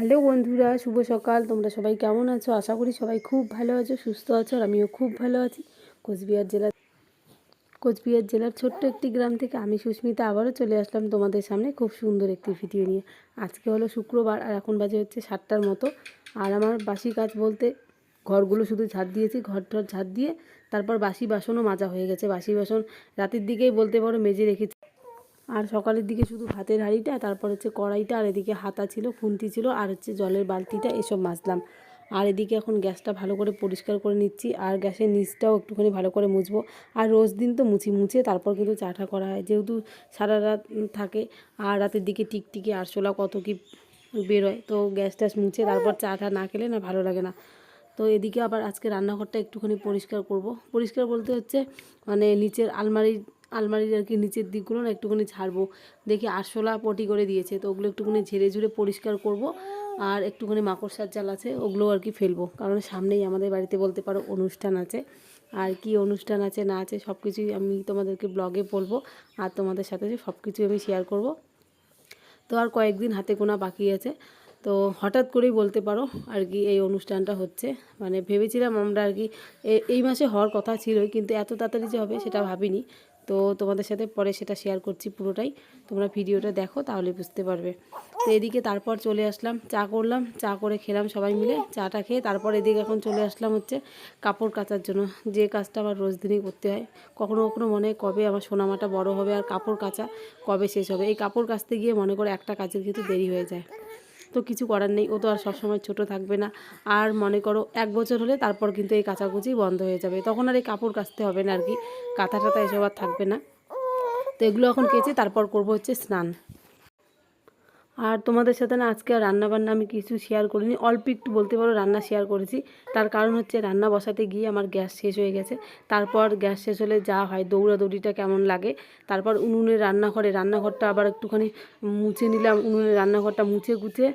Hello বন্ধুরা, শুভ সকাল। তোমরা সবাই কেমন আছো? আশা করি সবাই খুব ভালো আছো, সুস্থ আছো, আর আমিও খুব ভালো আছি। কোচবিহার জেলার কোচবিহার জেলার ছোট্ট একটি গ্রাম থেকে আমি সুস্মিতা আবারও চলে আসলাম তোমাদের সামনে খুব সুন্দর একটি ভিডিও নিয়ে। আজকে হলো শুক্রবার আর এখন বাজে হচ্ছে সাতটার মতো। আর আমার বাসি কাজ বলতে ঘরগুলো শুধু ঝাড় দিয়েছি, ঘর টর ঝাড় দিয়ে তারপর বাসি বাসনও মাজা হয়ে গেছে। বাসি বাসন রাতের দিকেই বলতে পারো মেজে রেখেছি। আর সকালের দিকে শুধু ভাতের হাঁড়িটা, তারপর হচ্ছে কড়াইটা, আর এদিকে হাতা ছিল, খুন্তি ছিল, আর হচ্ছে জলের বালতিটা, এসব মাজলাম। আর এদিকে এখন গ্যাসটা ভালো করে পরিষ্কার করে নিচ্ছি, আর গ্যাসের নিচটাও একটুখানি ভালো করে মুছবো। আর রোজ দিন তো মুছি মুছে তারপর কিন্তু চাটা করা হয়, যেহেতু সারা রাত থাকে, আর রাতের দিকে টিকটিকি আরশোলা কত কি বেরোয়, তো গ্যাস ট্যাস মুছে তারপর চাটা না খেলে না ভালো লাগে না। তো এদিকে আবার আজকে রান্নাঘরটা একটুখানি পরিষ্কার করব। পরিষ্কার বলতে হচ্ছে মানে নিচের আলমারি আলমারির আর কি নিচের দিকগুলো না একটুখানি ঝাড়বো। দেখি আরশোলা পটি করে দিয়েছে, তো ওগুলো একটুখানি ঝেড়ে ঝুড়ে পরিষ্কার করব। আর একটুখানি মাকড়সার জাল আছে ওগুলো আর কি ফেলব। কারণ সামনেই আমাদের বাড়িতে বলতে পারো অনুষ্ঠান আছে। আর কি অনুষ্ঠান আছে, না আছে সব কিছুই আমি তোমাদেরকে ব্লগে বলব। আর তোমাদের সাথে সব কিছুই আমি শেয়ার করব। তো আর কয়েকদিন হাতে গোনা বাকি আছে। তো হঠাৎ করেই বলতে পারো আর কি এই অনুষ্ঠানটা হচ্ছে। মানে ভেবেছিলাম আমরা আর কি এই মাসে হওয়ার কথা ছিলই, কিন্তু এত তাড়াতাড়ি যে হবে সেটা ভাবিনি। তো তোমাদের সাথে পরে সেটা শেয়ার করছি পুরোটাই। তোমরা ভিডিওটা দেখো, তাহলে বুঝতে পারবে। তো এদিকে তারপর চলে আসলাম, চা করলাম, চা করে খেলাম সবাই মিলে, চাটা খেয়ে তারপর এদিকে এখন চলে আসলাম হচ্ছে কাপড় কাচার জন্য। যে কাজটা আমার রোজ দিনই করতে হয়। কখনো কখনো মনে হয় কবে আমার সোনামাটা বড় হবে আর কাপড় কাচা কবে শেষ হবে। এই কাপড় কাচতে গিয়ে মনে করে একটা কাজের কিন্তু দেরি হয়ে যায়। তো কিছু করার নেই। ও তো আর সবসময় ছোট থাকবে না। আর মনে করো এক বছর হলে তারপর কিন্তু এই কাচাকুচি বন্ধ হয়ে যাবে। তখন আর এই কাপড় কাচতে হবে না আর কি। কাঁথা টাথা এসব আর থাকবে না। তো এগুলো এখন কেচে তারপর করব হচ্ছে স্নান। আর তোমাদের সাথে না আজকে আর রান্না বান্না আমি কিছু শেয়ার করিনি। অল্প একটু বলতে পারো, রান্না শেয়ার করেছি। তার কারণ হচ্ছে রান্না বসাতে গিয়ে আমার গ্যাস শেষ হয়ে গেছে। তারপর গ্যাস শেষ হলে যা হয়, দৌড়াদৌড়িটা কেমন লাগে, তারপর উনুনের রান্নাঘরে, রান্নাঘরটা আবার একটুখানি মুছে নিলাম, উনুনের রান্নাঘরটা মুছে গুছে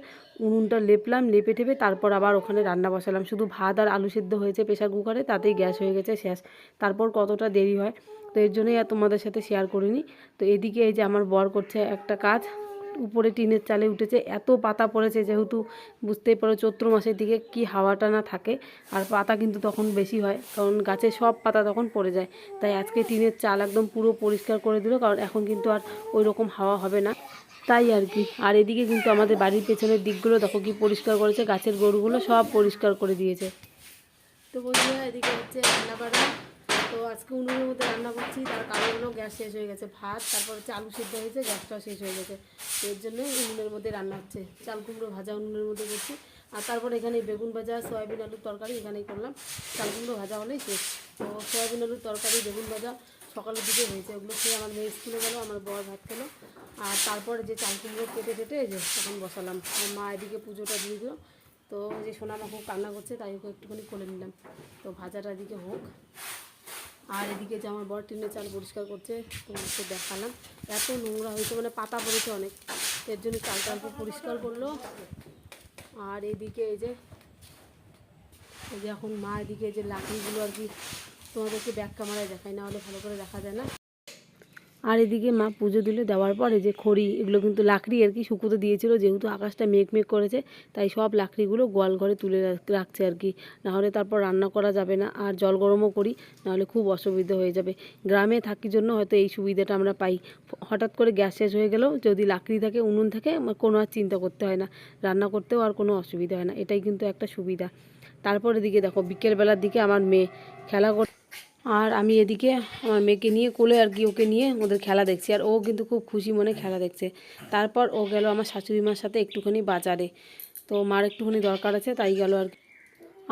উনুনটা লেপলাম, লেপে টেপে তারপর আবার ওখানে রান্না বসালাম। শুধু ভাত আর আলু সেদ্ধ হয়েছে প্রেশার কুকারে, তাতেই গ্যাস হয়ে গেছে, শেষ। তারপর কতটা দেরি হয়, তো এর জন্যই আর তোমাদের সাথে শেয়ার করিনি। তো এদিকে এই যে আমার বর করছে একটা কাজ উপরে টিনের চালে উঠেছে, এত পাতা পড়েছে যেহেতু বুঝতেই পারো চৈত্র মাসের দিকে কি হাওয়াটা না থাকে। আর পাতা কিন্তু তখন বেশি হয়, কারণ গাছে সব পাতা তখন পড়ে যায়। তাই আজকে টিনের চাল একদম পুরো পরিষ্কার করে দিল, কারণ এখন কিন্তু আর ওই রকম হাওয়া হবে না। তাই আর কি, আর এদিকে কিন্তু আমাদের বাড়ির পেছনের দিকগুলো দেখো কি পরিষ্কার করেছে, গাছের গরুগুলো সব পরিষ্কার করে দিয়েছে। তো বন্ধুরা, এদিকে হচ্ছে রান্না বাড়া তো আজকে উনুনের মধ্যে রান্না করছি, তার কারণ হলো গ্যাস শেষ হয়ে গেছে ভাত, তারপর হচ্ছে আলু সিদ্ধ হয়েছে, গ্যাসটাও শেষ হয়ে গেছে। এর জন্য উনুনের মধ্যে রান্না হচ্ছে। চাল কুমড়ো ভাজা উনুনের মধ্যে করছি। আর তারপর এখানে বেগুন ভাজা, সয়াবিন আলুর তরকারি এখানেই করলাম। চাল কুমড়ো ভাজা হলেই শেষ। তো সয়াবিন আলুর তরকারি, বেগুন ভাজা সকালের দিকে হয়েছে। ওগুলো খেয়ে আমার মেয়ে স্কুলে গেলো, আমার বর ভাত খেলো। আর তারপর যে চাল কুমড়ো কেটে কেটে যে তখন বসালাম। মা এদিকে পুজোটা দিয়ে দিল। তো যে সোনামা খুব কান্না করছে, তাই ওকে একটুখানি করে নিলাম। তো ভাজাটা এদিকে হোক। আর এদিকে যে আমার বড় টিনে চাল পরিষ্কার করছে তোমাকে দেখালাম। এত নোংরা হয়েছে মানে পাতা পড়েছে অনেক। এর জন্য চালটা অল্প পরিষ্কার করল। আর এদিকে এই যে এই যে এখন মা এদিকে যে লাকড়িগুলো আর কি তোমাদেরকে ব্যাগ কামারায় দেখায়, না হলে ভালো করে দেখা যায় না। আর এদিকে মা পুজো দিলে, দেওয়ার পরে যে খড়ি, এগুলো কিন্তু লাকড়ি আর কি শুকোতে দিয়েছিল, যেহেতু আকাশটা মেঘ মেঘ করেছে, তাই সব লাকড়িগুলো গোয়াল ঘরে তুলে রাখছে আর কি। নাহলে তারপর রান্না করা যাবে না, আর জল গরমও করি, নাহলে খুব অসুবিধা হয়ে যাবে। গ্রামে থাকি জন্য হয়তো এই সুবিধাটা আমরা পাই। হঠাৎ করে গ্যাস শেষ হয়ে গেলেও যদি লাকড়ি থাকে, উনুন থাকে কোনো আর চিন্তা করতে হয় না। রান্না করতেও আর কোনো অসুবিধা হয় না, এটাই কিন্তু একটা সুবিধা। তারপর এদিকে দেখো, বিকেলবেলার দিকে আমার মেয়ে খেলা কর আর আমি এদিকে আমার মেয়েকে নিয়ে কোলে আর কি ওকে নিয়ে ওদের খেলা দেখছি। আর ও কিন্তু খুব খুশি মনে খেলা দেখছে। তারপর ও গেল আমার শাশুড়ি মার সাথে একটুখানি বাজারে। তো মার একটুখানি দরকার আছে, তাই গেল আর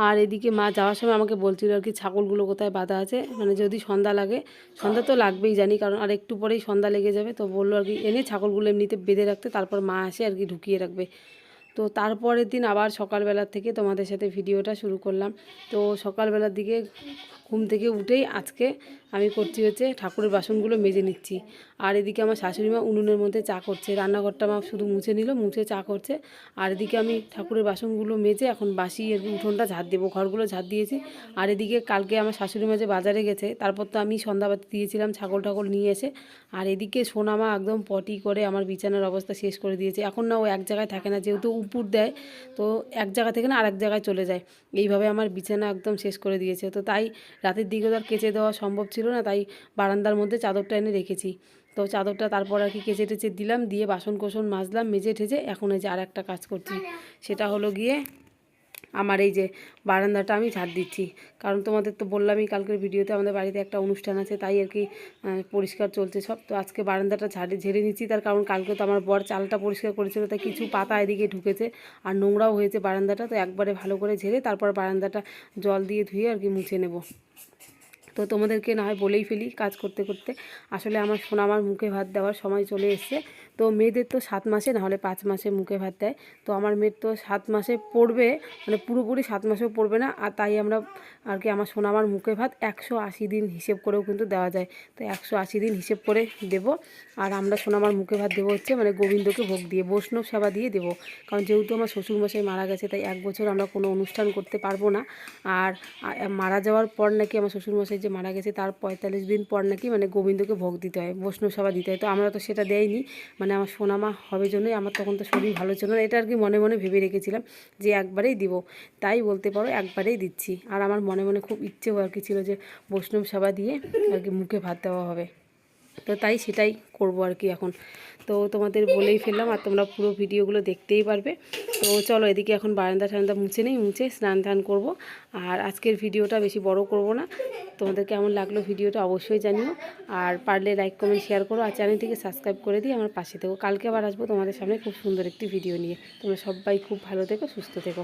আর এদিকে মা যাওয়ার সময় আমাকে বলছিল আর কি, ছাগলগুলো কোথায় বাঁধা আছে? মানে যদি সন্ধ্যা লাগে, সন্ধ্যা তো লাগবেই জানি, কারণ আর একটু পরেই সন্ধ্যা লেগে যাবে। তো বলল আর কি, এনে ছাগলগুলো এমনিতে বেঁধে রাখতে, তারপর মা আসে আর কি ঢুকিয়ে রাখবে। তো তারপরের দিন আবার সকালবেলার থেকে তোমাদের সাথে ভিডিওটা শুরু করলাম। তো সকালবেলার দিকে ঘুম থেকে উঠেই আজকে আমি করছি হচ্ছে ঠাকুরের বাসনগুলো মেজে নিচ্ছি। আর এদিকে আমার শাশুড়ি মা উনুনের মধ্যে চা করছে। রান্নাঘরটা মা শুধু মুছে নিল, মুছে চা করছে। আর এদিকে আমি ঠাকুরের বাসনগুলো মেজে এখন বাসি কি উঠোনটা ঝাড় দেবো, ঘরগুলো ঝাড় দিয়েছি। আর এদিকে কালকে আমার শাশুড়ি মা যে বাজারে গেছে, তারপর তো আমি সন্ধ্যাবাতি দিয়েছিলাম ছাগল ঠাকুর নিয়ে এসে। আর এদিকে সোনামা একদম পটি করে আমার বিছানার অবস্থা শেষ করে দিয়েছে। এখন না ও এক জায়গায় থাকে না, যেহেতু উপর দেয়, তো এক জায়গা থেকে না আরেক জায়গায় চলে যায়। এইভাবে আমার বিছানা একদম শেষ করে দিয়েছে। তো তাই রাতের দিকে তো আর কেচে দেওয়া সম্ভব ছিল না, তাই বারান্দার মধ্যে চাদরটা এনে রেখেছি। তো চাদরটা তারপর আর কি কেচে টেচে দিলাম, দিয়ে বাসন কোসন মাজলাম, মেজে ঠেজে, এখন এই যে আর একটা কাজ করছি। সেটা হলো গিয়ে আমার এই যে বারান্দাটা আমি ঝাড় দিচ্ছি। কারণ তোমাদের তো বললামই কালকের ভিডিওতে আমাদের বাড়িতে একটা অনুষ্ঠান আছে, তাই আর কি পরিষ্কার চলছে সব। তো আজকে বারান্দাটা ঝাড়ে, ঝেড়ে নিচ্ছি, তার কারণ কালকে তো আমার বর চালটা পরিষ্কার করেছিল, তাই কিছু পাতা এদিকে ঢুকেছে আর নোংরাও হয়েছে বারান্দাটা। তো একবারে ভালো করে ঝেড়ে তারপর বারান্দাটা জল দিয়ে ধুয়ে আর কি মুছে নেব। তো তোমাদেরকে না হয় বলেই ফেলি কাজ করতে করতে। আসলে আমার শোনা আমার মুখে ভাত দেওয়ার সময় চলে এসছে। তো মেয়েদের তো সাত মাসে না হলে পাঁচ মাসে মুখে ভাত দেয়। তো আমার মেয়ের তো সাত মাসে পড়বে মানে পুরোপুরি সাত মাসেও পড়বে না, আর তাই আমরা আর কি আমার সোনা আমার মুখে ভাত একশো আশি দিন হিসেব করেও কিন্তু দেওয়া যায়। তো একশো আশি দিন হিসেব করে দেব, আর আমরা সোনা আমার মুখে ভাত দেবো হচ্ছে মানে গোবিন্দকে ভোগ দিয়ে, বৈষ্ণব সেবা দিয়ে দেবো। কারণ যেহেতু আমার শ্বশুরমশাই মারা গেছে, তাই এক বছর আমরা কোনো অনুষ্ঠান করতে পারব না। আর মারা যাওয়ার পর নাকি আমার শ্বশুরমশাই যে মারা গেছে, তার পঁয়তাল্লিশ দিন পর নাকি মানে গোবিন্দকে ভোগ দিতে হয়, বৈষ্ণব সেবা দিতে হয়। তো আমরা তো সেটা দেয়নি মানে আমার সোনামা হবে জন্যই, আমার তখন তো শরীর ভালো ছিল না, এটা আর কি মনে মনে ভেবে রেখেছিলাম যে একবারেই দিব। তাই বলতে পারো একবারেই দিচ্ছি। আর আমার মনে মনে খুব ইচ্ছেও আর কি ছিল যে বৈষ্ণব সেবা দিয়ে আর কি মুখে ভাত দেওয়া হবে। তো তাই সেটাই করব আর কি এখন। তো তোমাদের বলেই ফেললাম আর তোমরা পুরো ভিডিওগুলো দেখতেই পারবে। তো চলো এদিকে এখন বারান্দা ঠান্ডা মুছে নেই, মুছে স্নান টান করব। আর আজকের ভিডিওটা বেশি বড় করব না। তোমাদের কেমন লাগল ভিডিওটা অবশ্যই জানিও। আর পারলে লাইক কমেন্ট শেয়ার করো। আর চ্যানেলটিকে সাবস্ক্রাইব করে দিয়ে আমার পাশে থেকো। কালকে আবার আসব তোমাদের সামনে খুব সুন্দর একটি ভিডিও নিয়ে। তোমরা সবাই খুব ভালো থেকো, সুস্থ থেকো।